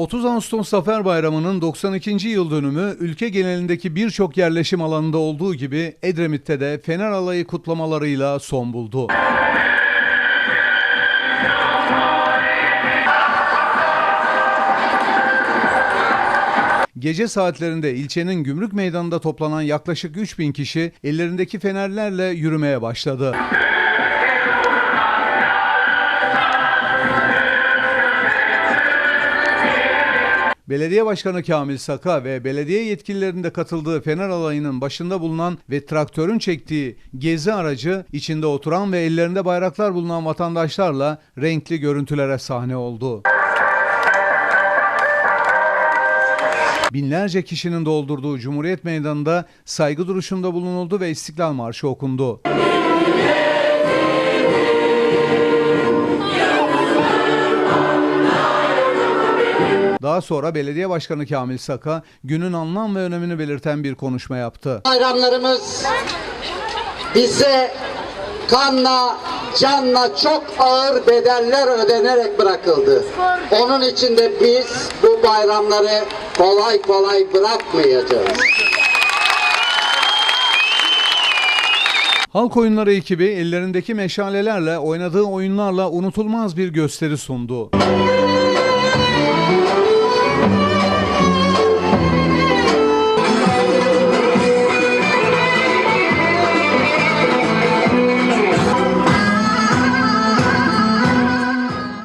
30 Ağustos Zafer Bayramı'nın 92. yıl dönümü ülke genelindeki birçok yerleşim alanında olduğu gibi Edremit'te de Fener Alayı kutlamalarıyla son buldu. Gece saatlerinde ilçenin gümrük meydanında toplanan yaklaşık 3000 kişi ellerindeki fenerlerle yürümeye başladı. Belediye Başkanı Kamil Saka ve belediye yetkililerinin de katıldığı Fener Alayı'nın başında bulunan ve traktörün çektiği gezi aracı içinde oturan ve ellerinde bayraklar bulunan vatandaşlarla renkli görüntülere sahne oldu. Binlerce kişinin doldurduğu Cumhuriyet Meydanı'nda saygı duruşunda bulunuldu ve İstiklal Marşı okundu. Daha sonra Belediye Başkanı Kamil Saka günün anlam ve önemini belirten bir konuşma yaptı. Bayramlarımız bize kanla, canla çok ağır bedeller ödenerek bırakıldı. Onun için de biz bu bayramları kolay kolay bırakmayacağız. Halk oyunları ekibi ellerindeki meşalelerle oynadığı oyunlarla unutulmaz bir gösteri sundu.